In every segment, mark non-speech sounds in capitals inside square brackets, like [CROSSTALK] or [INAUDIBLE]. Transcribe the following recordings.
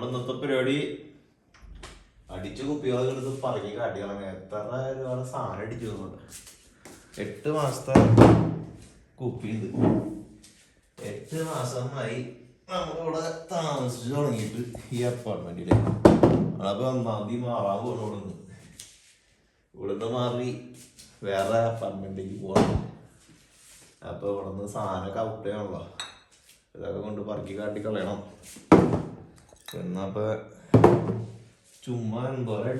നമ്മുടെ ഇന്നത്തെ പരിപാടി അടിച്ചു കുപ്പികളൊക്കെ പറക്കി കാട്ടികളാണ് എത്ര രൂപയുടെ സാധനം അടിച്ചു തന്നുണ്ട് എട്ട് മാസത്തെ കുപ്പിയുണ്ട് എട്ട് മാസമായി നമ്മളിവിടെ താമസിച്ചു തുടങ്ങിയിട്ട് ഈ അപ്പാർട്ട്മെന്റിൽ അപ്പൊ ഒന്നാം മാറാൻ പോകണം ഇവിടുന്ന് നിന്ന്. മാറി വേറെ അപ്പാർട്ട്മെന്റിലേക്ക് പോകണം അപ്പൊ ഇവിടുന്ന് സാധനമൊക്കെ ഔട്ട് ചെയ്യണല്ലോ ഇതൊക്കെ കൊണ്ട് പറക്കി കാട്ടി കളയണം. എന്നപ്പോ ചുമ്മാ എന്തോരം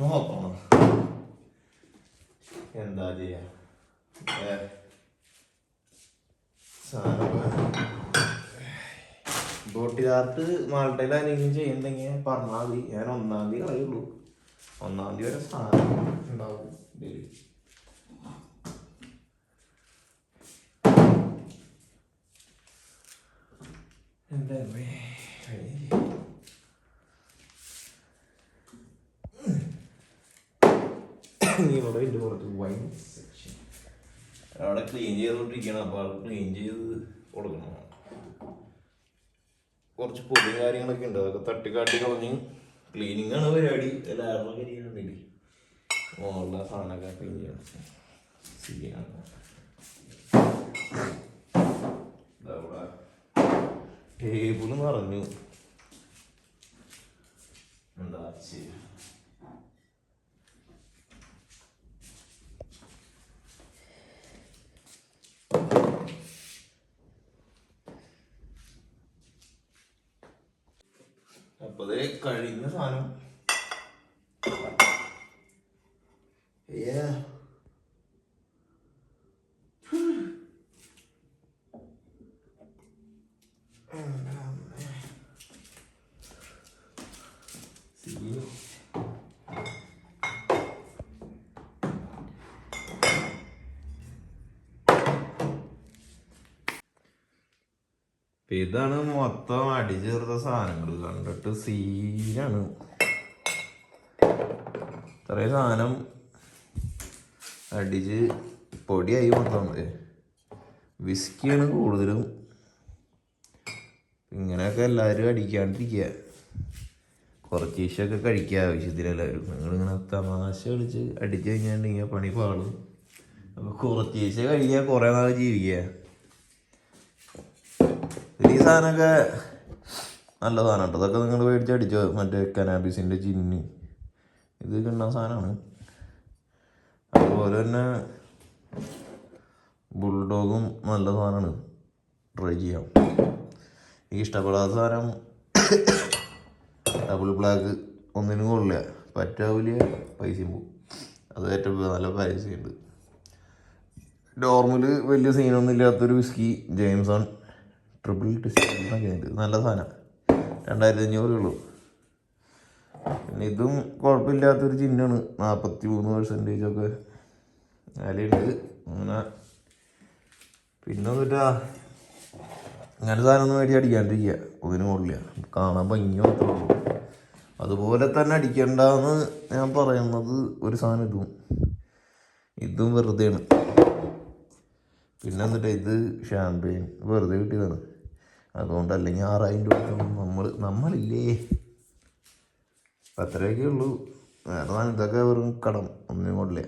നോക്കണം എന്താ ചെയ്യാ? മാൾട്ടയിൽ ആരെങ്കിലും ചെയ്യണ്ടെങ്കിൽ പറഞ്ഞാൽ മതി. ഞാൻ ഒന്നാം തീയതി കളയുള്ളൂ. ഒന്നാം തീയതി വരെ സാധനം ഉണ്ടാവും. എന്താ [COUGHS] ഇവിടെ ഇതിന്റെ പുറത്ത് വൈൻ സെക്ഷൻ അവിടെ ക്ലീൻ ചെയ്തുകൊണ്ടിരിക്കുകയാണ് അപ്പോൾ അത് ക്ലീൻ ചെയ്ത് കൊടുക്കണം. കുറച്ച് പൊടി കാര്യങ്ങളൊക്കെ ഉണ്ട്. അതൊക്കെ തട്ടിക്കാട്ടി കളഞ്ഞ് ക്ലീനിങ് ആണ് പരിപാടി. എല്ലാവരുടെ കരിയുന്നില്ലേ മുകളിലെ സാധനമൊക്കെ ക്ലീൻ ചെയ്യണം. ശരിയാണ് ടേബിൾ നിറഞ്ഞു എന്താ അപ്പൊ കഴിഞ്ഞ സാധനം. ഇതാണ് മൊത്തം അടിച്ചേർത്ത സാധനങ്ങൾ കണ്ടിട്ട് സീനാണ്. ഇത്രയും സാധനം അടിച്ച് പൊടിയായി മൊത്തം വിസ്കിയാണ് കൂടുതലും. ഇങ്ങനെയൊക്കെ എല്ലാവരും അടിക്കാണ്ടിരിക്കുക കുറച്ച് ഈശൊക്കെ കഴിക്കുക ആവശ്യത്തിന് എല്ലാവരും. നിങ്ങളിങ്ങനെ തമാശ കളിച്ച് അടിച്ചു കഴിഞ്ഞാൽ പണി പാളും. അപ്പൊ കുറച്ച് ഈശ കഴിക്കുക കുറേ നാൾ ജീവിക്കുക ഈ സാധനമൊക്കെ നല്ല സാധനം കേട്ടോ അതൊക്കെ നിങ്ങൾ മേടിച്ച് അടിച്ചോ? മറ്റേ കനാബിസിന്റെ ചിന്നി ഇത് കിട്ടുന്ന സാധനമാണ്. അതുപോലെ തന്നെ ബുൾഡോഗും നല്ല സാധനമാണ്. ട്രൈ ചെയ്യാം. എനിക്ക് ഇഷ്ടപ്പെടാത്ത സാധനം ഡബിൾ ബ്ലാക്ക് ഒന്നിനും കൊള്ളില്ല. പറ്റാവില്ല പൈസയും പോകും അത് ഏറ്റവും നല്ല പൈസയുണ്ട്. നോർമൽ വലിയ സീനൊന്നും ഇല്ലാത്തൊരു വിസ്കി ജെയിംസൺ ട്രിപ്പിൾ ടിസ്റ്റൊക്കെ ഉണ്ട് നല്ല സാധനം. രണ്ടായിരത്തി അഞ്ഞൂറ് ഉള്ളൂ. പിന്നെ ഇതും കുഴപ്പമില്ലാത്തൊരു ചിഹ്നമാണ്. നാൽപ്പത്തി മൂന്ന് പെർസെന്റേജ് ഒക്കെ വിലയുണ്ട്. അങ്ങനെ പിന്നെ എന്നിട്ടാ അങ്ങനെ സാധനം ഒന്നും മേടി അടിക്കാണ്ടിരിക്കുക. ഒന്നിന് കൊള്ളില്ല. കാണാൻ ഭംഗി മാത്രമേ അതുപോലെ തന്നെ അടിക്കണ്ടെന്ന് ഞാൻ പറയുന്നത് ഒരു സാധനം ഇതും. ഇതും വെറുതെയാണ്. പിന്നെ എന്നിട്ട് ഇത് ഷാമ്പെയിൻ വെറുതെ കിട്ടിയതാണ്. അതുകൊണ്ട് അല്ലെങ്കിൽ ആറായിരം രൂപ നമ്മൾ നമ്മളില്ലേ? അത്രയൊക്കെ ഉള്ളൂ. വേറെ ഇതൊക്കെ വെറും കടം ഒന്നും കൊള്ളില്ല.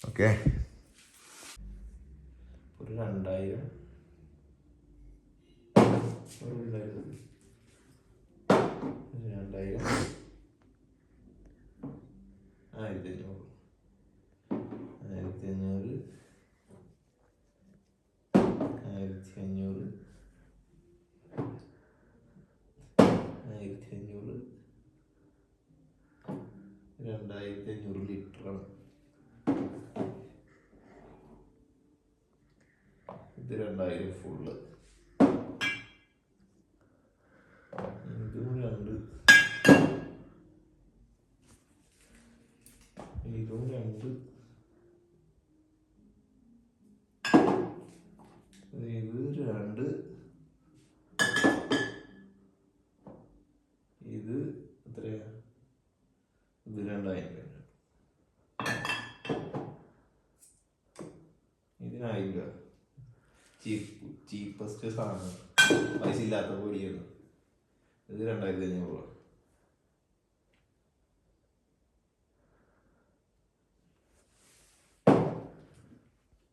ഓക്കെ? ഒരു രണ്ടായിരം ഒരു രണ്ടായിരം ഒരു രണ്ടായിരം ആയിരത്തി അഞ്ഞൂറ് ആയിരത്തി അഞ്ഞൂറ് ആയിരത്തി അഞ്ഞൂറ് ആയിരത്തി അഞ്ഞൂറ് രണ്ടായിരത്തി അഞ്ഞൂറ് ലിറ്ററാണ്. ഇത് രണ്ടായിരം ഫുള്ള് ഇതും രണ്ട്. ഇതും രണ്ട് ഇത് രണ്ട് ഇത് എത്രയാ ഇത് രണ്ടായിരം രൂപ ഇതിനായിരം രൂപ ചീപ്പ് ചീപ്പസ്റ്റ് സാധനം പൈസ ഇല്ലാത്ത പൊടിയാണ് ഇത് രണ്ടായിരത്തി അഞ്ഞൂറ് രൂപ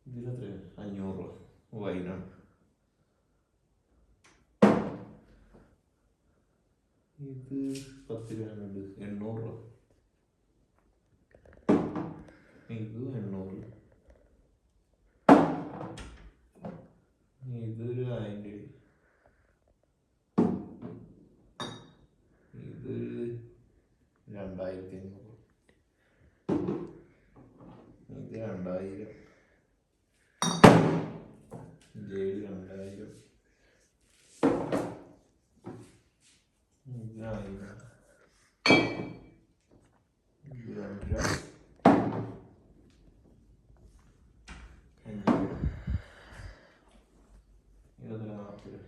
ഇതിലെത്ര അഞ്ഞൂറ് രൂപ വൈനാണ് ഇത് പത്ത് രൂപ എണ്ണൂറ് രൂപ ഇത് എണ്ണൂറ് ഇതൊരു ഇത് രണ്ടായിരത്തി അഞ്ഞൂറ് ഇത് രണ്ടായിരം. ജേഡി രണ്ടായിരം. ഇത് ആയിരം ഇത് രണ്ടര അഞ്ഞൂറ് ഇരുപത് നാൽപ്പത്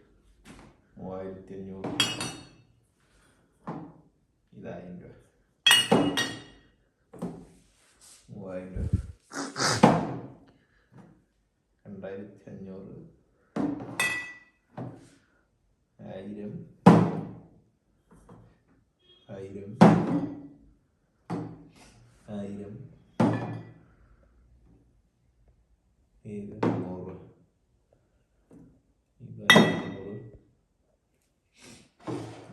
മൂവായിരത്തി അഞ്ഞൂറ് ഇതായിരം രൂപ മൂവായിരം രൂപ രണ്ടായിരത്തി അഞ്ഞൂറ് ആയിരം. ആയിരം. ആയിരം. ഇത് നൂറ്. ഇത് അഞ്ഞൂറ്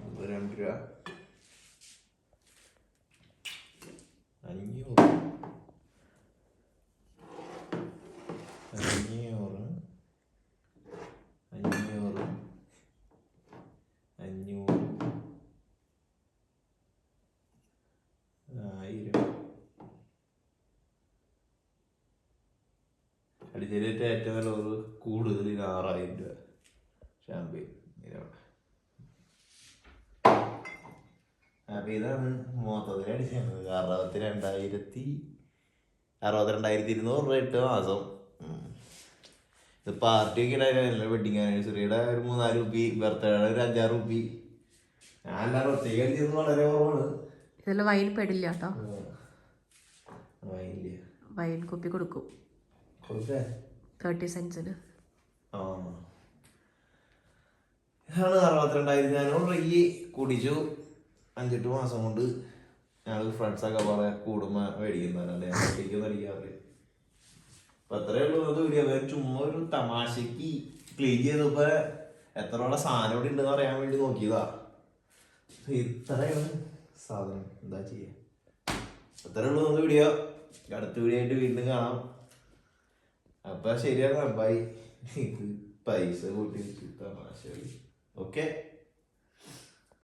ഇത് രണ്ട് രൂപ. അഞ്ഞൂറ് അഞ്ഞൂറ് അഞ്ഞൂറ് അഞ്ഞൂറ് ആയിരം അടിച്ചേരിട്ട് ഏറ്റവും വില ഒരു കൂടുതൽ ഇത് ആറായിരം രൂപ. ഷാമ്പയിൻ ഇതിനവിടെ അപ്പൊ ഇതാണ് മൊത്തത്തിൽ അടിച്ചത്. അറുപത്തി രണ്ടായിരത്തി അറുപത്തിരണ്ടായിരത്തി ഇരുന്നൂറ് രൂപ എട്ട് മാസം. ഇത് ഇത് പാർട്ടിയൊക്കെ ഉണ്ടായിരുന്നില്ല വെഡിങ് ആനിവേഴ്സറിയുടെ ഒരു മൂന്നാൽ റുപ്പി ബർത്ത്ഡേയുടെ ഒരു അഞ്ചാറ് റുപ്പി ഞാൻ എല്ലാവരും ഒറ്റയ്ക്ക് അടിച്ചത് വളരെ കുറവാണ്. ഇതിൽ വൈൻ പെടില്ല കേട്ടോ. വൈൻ കുപ്പി കൊടുക്കും. തേർട്ടി സെൻസിന് ഇതാണ് അറുപത്തിരണ്ടായിരത്തി അഞ്ഞൂറ് ഈ കുടിച്ചു അഞ്ചെട്ട് മാസം കൊണ്ട് ഞങ്ങൾ ഫ്രണ്ട്സൊക്കെ പറയാ കൂടുമ്പോ മേടിക്കുന്നവരല്ലേ ഒറ്റയ്ക്കൊന്നും അടിക്കാറില്ല അപ്പൊ അത്രേ ഉള്ളൂ അത് ഞാൻ ചുമ്മാ ഒരു തമാശക്ക് ക്ലീൻ ചെയ്തപ്പോ എത്ര ഉള്ള സാധനം ഇവിടെ ഉണ്ടെന്ന് അറിയാൻ വേണ്ടി നോക്കിയതാ. ഇത്രയാണ് സാധനം. എന്താ ചെയ്യാ? അത്രേ ഉള്ളൂ നമുക്ക് വീഡിയോ അടുത്ത വീഡിയോ ആയിട്ട് വീണ്ടും കാണാം. അപ്പൊ ശരിയാണ് ബൈ ഇത് പൈസ കൂട്ടി തമാശ ഓക്കെ